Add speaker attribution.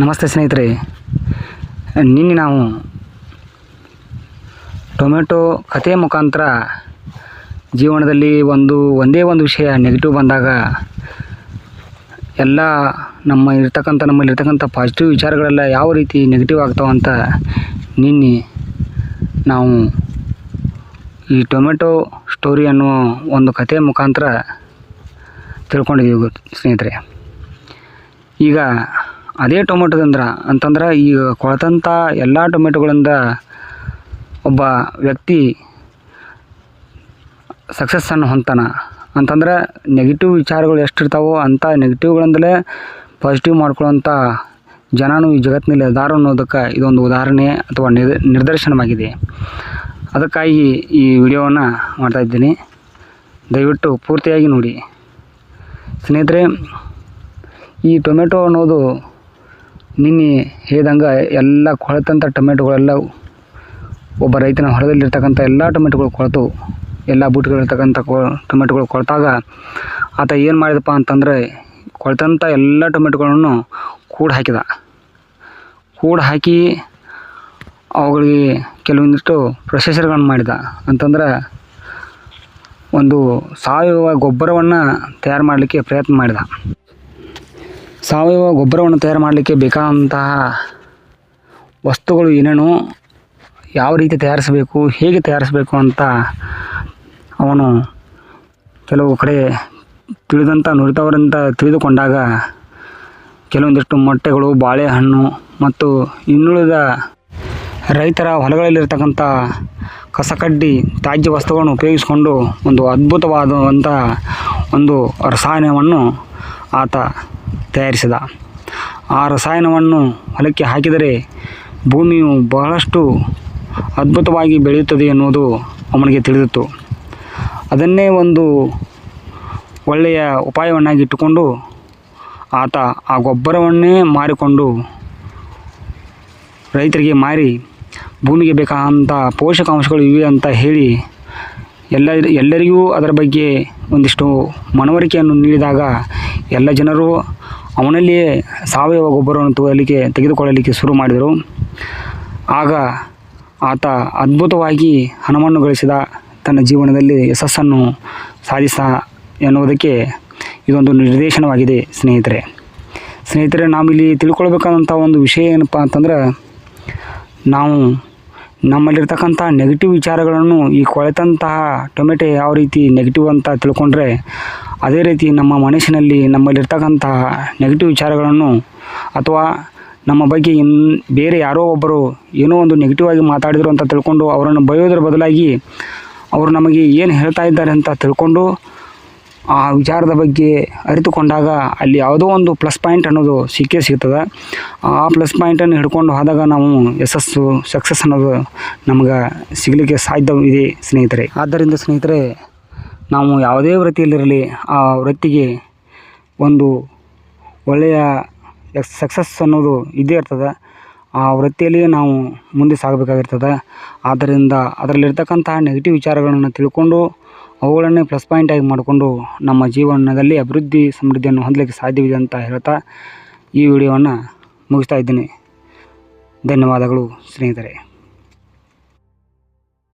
Speaker 1: ನಮಸ್ತೆ ಸ್ನೇಹಿತರೆ. ನಿನ್ನೆ ನಾವು ಟೊಮೆಟೊ ಕಥೆ ಮುಖಾಂತರ ಜೀವನದಲ್ಲಿ ಒಂದು, ಒಂದೇ ಒಂದು ವಿಷಯ ನೆಗೆಟಿವ್ ಬಂದಾಗ ಎಲ್ಲ ನಮ್ಮ ಇರ್ತಕ್ಕಂಥ ನಮ್ಮಲ್ಲಿರ್ತಕ್ಕಂಥ ಪಾಸಿಟಿವ್ ವಿಚಾರಗಳೆಲ್ಲ ಯಾವ ರೀತಿ ನೆಗೆಟಿವ್ ಆಗ್ತಾವಂತ ನಿನ್ನೆ ನಾವು ಈ ಟೊಮೆಟೊ ಸ್ಟೋರಿ ಅನ್ನುವ ಒಂದು ಕಥೆ ಮುಖಾಂತರ ತಿಳ್ಕೊಂಡಿದ್ದೀವಿ ಸ್ನೇಹಿತರೆ. ಈಗ ಅದೇ ಟೊಮೆಟೋದಂದ್ರೆ ಅಂತಂದ್ರೆ ಈಗ ಕೊಳೆತಂಥ ಎಲ್ಲ ಟೊಮೆಟೊಗಳಿಂದ ಒಬ್ಬ ವ್ಯಕ್ತಿ ಸಕ್ಸಸ್ಸನ್ನು ಹೊಂತಾನ ಅಂತಂದ್ರೆ ನೆಗೆಟಿವ್ ವಿಚಾರಗಳು ಎಷ್ಟಿರ್ತಾವೋ ಅಂಥ ನೆಗೆಟಿವ್ಗಳಿಂದಲೇ ಪಾಸಿಟಿವ್ ಮಾಡ್ಕೊಳ್ಳೋಂಥ ಜನನೂ ಈ ಜಗತ್ತಿನಲ್ಲಿ ಅದಾರು ಅನ್ನೋದಕ್ಕೆ ಇದೊಂದು ಉದಾಹರಣೆ ಅಥವಾ ನಿದರ್ಶನವಾಗಿದೆ ಅದಕ್ಕಾಗಿ ಈ ವಿಡಿಯೋವನ್ನು ಮಾಡ್ತಾಯಿದ್ದೀನಿ ದಯವಿಟ್ಟು ಪೂರ್ತಿಯಾಗಿ ನೋಡಿ. ಸ್ನೇಹಿತರೆ, ಈ ಟೊಮೆಟೊ ಅನ್ನೋದು ನಿನ್ನೆ ಹೇಳಿದಂಗೆ ಎಲ್ಲ ಕೊಳೆತಂಥ ಟೊಮೆಟೊಗಳೆಲ್ಲ ಒಬ್ಬ ರೈತನ ಹೊಲದಲ್ಲಿರ್ತಕ್ಕಂಥ ಎಲ್ಲ ಟೊಮೆಟೊಗಳು ಕೊಳೆತು. ಎಲ್ಲ ಬೂಟ್ಗಳಿರ್ತಕ್ಕಂಥ ಕೊ, ಟೊಮೆಟೊಗಳು ಕೊಳೆತಾಗ ಆತ ಏನು ಮಾಡಿದಪ್ಪ ಅಂತಂದರೆ ಕೊಳೆತಂಥ ಎಲ್ಲ ಟೊಮೆಟೊಗಳನ್ನು ಕೂಡು ಹಾಕಿದ. ಕೂಡ ಹಾಕಿ ಅವುಗಳಿಗೆ ಕೆಲವೊಂದಿಷ್ಟು ಪ್ರೊಸೆಸರ್ಗಳನ್ನು ಮಾಡಿದ. ಅಂತಂದ್ರೆ ಒಂದು ಸಾವಯವ ಗೊಬ್ಬರವನ್ನು ತಯಾರು ಮಾಡಲಿಕ್ಕೆ ಪ್ರಯತ್ನ ಮಾಡಿದ. ಸಾವಯವ ಗೊಬ್ಬರವನ್ನು ತಯಾರು ಮಾಡಲಿಕ್ಕೆ ಬೇಕಾದಂತಹ ವಸ್ತುಗಳು ಏನೇನು, ಯಾವ ರೀತಿ ತಯಾರಿಸಬೇಕು, ಹೇಗೆ ತಯಾರಿಸಬೇಕು ಅಂತ ಅವನು ಕೆಲವು ಕಡೆ ತಿಳಿದಂಥ ನುರಿತವರಿಂದ ತಿಳಿದುಕೊಂಡಾಗ ಕೆಲವೊಂದಿಷ್ಟು ಮೊಟ್ಟೆಗಳು, ಬಾಳೆಹಣ್ಣು ಮತ್ತು ಇನ್ನುಳಿದ ರೈತರ ಹೊಲಗಳಲ್ಲಿರ್ತಕ್ಕಂಥ ಕಸಕಡ್ಡಿ ತ್ಯಾಜ್ಯ ವಸ್ತುಗಳನ್ನು ಉಪಯೋಗಿಸಿಕೊಂಡು ಒಂದು ಅದ್ಭುತವಾದಂಥ ಒಂದು ರಸಾಯನವನ್ನು ಆತ ತಯಾರಿಸಿದ. ಆ ರಸಾಯನವನ್ನು ಹೊಲಕ್ಕೆ ಹಾಕಿದರೆ ಭೂಮಿಯು ಬಹಳಷ್ಟು ಅದ್ಭುತವಾಗಿ ಬೆಳೆಯುತ್ತದೆ ಎನ್ನುವುದು ಅವನಿಗೆ ತಿಳಿದಿತ್ತು. ಅದನ್ನೇ ಒಂದು ಒಳ್ಳೆಯ ಉಪಾಯವನ್ನಾಗಿಟ್ಟುಕೊಂಡು ಆತ ಆ ಗೊಬ್ಬರವನ್ನೇ ಮಾರಿಕೊಂಡು ರೈತರಿಗೆ ಮಾರಿ ಭೂಮಿಗೆ ಬೇಕಾದಂಥ ಪೋಷಕಾಂಶಗಳು ಇವೆ ಅಂತ ಹೇಳಿ ಎಲ್ಲ ಎಲ್ಲರಿಗೂ ಅದರ ಬಗ್ಗೆ ಒಂದಿಷ್ಟು ಮನವರಿಕೆಯನ್ನು ನೀಡಿದಾಗ ಎಲ್ಲ ಜನರು ಅವನಲ್ಲಿಯೇ ಸಾವಯವ ಗೊಬ್ಬರವನ್ನು ತೋಲಿಕ್ಕೆ ತೆಗೆದುಕೊಳ್ಳಲಿಕ್ಕೆ ಶುರು ಮಾಡಿದರು. ಆಗ ಆತ ಅದ್ಭುತವಾಗಿ ಹಣವನ್ನು ಗಳಿಸಿದ ತನ್ನ ಜೀವನದಲ್ಲಿ ಯಶಸ್ಸನ್ನು ಸಾಧಿಸ ಎನ್ನುವುದಕ್ಕೆ ಇದೊಂದು ನಿರ್ದೇಶನವಾಗಿದೆ, ಸ್ನೇಹಿತರೆ. ಸ್ನೇಹಿತರೆ, ನಾವಿಲ್ಲಿ ತಿಳ್ಕೊಳ್ಬೇಕಾದಂಥ ಒಂದು ವಿಷಯ ಏನಪ್ಪ ಅಂತಂದ್ರೆ, ನಾವು ನಮ್ಮಲ್ಲಿರ್ತಕ್ಕಂಥ ನೆಗೆಟಿವ್ ವಿಚಾರಗಳನ್ನು ಈ ಕೊಳೆತಂತಹ ಟೊಮೆಟೊ ಯಾವ ರೀತಿ ನೆಗೆಟಿವ್ ಅಂತ ತಿಳ್ಕೊಂಡ್ರೆ ಅದೇ ರೀತಿ ನಮ್ಮ ಮನಸ್ಸಿನಲ್ಲಿ ನಮ್ಮಲ್ಲಿರ್ತಕ್ಕಂತಹ ನೆಗೆಟಿವ್ ವಿಚಾರಗಳನ್ನು ಅಥವಾ ನಮ್ಮ ಬಗ್ಗೆ ಇನ್ ಬೇರೆ ಯಾರೋ ಒಬ್ಬರು ಏನೋ ಒಂದು ನೆಗೆಟಿವ್ ಆಗಿ ಮಾತಾಡಿದರು ಅಂತ ತಿಳ್ಕೊಂಡು ಅವರನ್ನು ಬಯೋದ್ರ ಬದಲಾಗಿ ಅವರು ನಮಗೆ ಏನು ಹೇಳ್ತಾ ಇದ್ದಾರೆ ಅಂತ ತಿಳ್ಕೊಂಡು ಆ ವಿಚಾರದ ಬಗ್ಗೆ ಅರಿತುಕೊಂಡಾಗ ಅಲ್ಲಿ ಯಾವುದೋ ಒಂದು ಪ್ಲಸ್ ಪಾಯಿಂಟ್ ಅನ್ನೋದು ಸಿಕ್ಕೇ ಸಿಗ್ತದೆ. ಆ ಪ್ಲಸ್ ಪಾಯಿಂಟನ್ನು ಹಿಡ್ಕೊಂಡು ಹೋದಾಗ ನಾವು ಯಶಸ್ಸು ಸಕ್ಸಸ್ ಅನ್ನೋದು ನಮ್ಗೆ ಸಿಗಲಿಕ್ಕೆ ಸಾಧ್ಯವಿದೆ ಸ್ನೇಹಿತರೆ. ಆದ್ದರಿಂದ ಸ್ನೇಹಿತರೆ ನಾವು ಯಾವುದೇ ವೃತ್ತಿಯಲ್ಲಿರಲಿ ಆ ವೃತ್ತಿಗೆ ಒಂದು ಒಳ್ಳೆಯ ಸಕ್ಸಸ್ ಅನ್ನೋದು ಇದ್ದೇ ಇರ್ತದೆ. ಆ ವೃತ್ತಿಯಲ್ಲಿಯೇ ನಾವು ಮುಂದೆ ಸಾಗಬೇಕಾಗಿರ್ತದೆ. ಆದ್ದರಿಂದ ಅದರಲ್ಲಿರ್ತಕ್ಕಂಥ ನೆಗೆಟಿವ್ ವಿಚಾರಗಳನ್ನು ತಿಳ್ಕೊಂಡು ಅವುಗಳನ್ನೇ ಪ್ಲಸ್ ಪಾಯಿಂಟಾಗಿ ಮಾಡಿಕೊಂಡು ನಮ್ಮ ಜೀವನದಲ್ಲಿ ಅಭಿವೃದ್ಧಿ ಸಮೃದ್ಧಿಯನ್ನು ಹೊಂದಲಿಕ್ಕೆ ಸಾಧ್ಯವಿದೆ ಅಂತ ಹೇಳ್ತಾ ಈ ವಿಡಿಯೋವನ್ನು ಮುಗಿಸ್ತಾ ಇದ್ದೀನಿ. ಧನ್ಯವಾದಗಳು ಸ್ನೇಹಿತರೆ.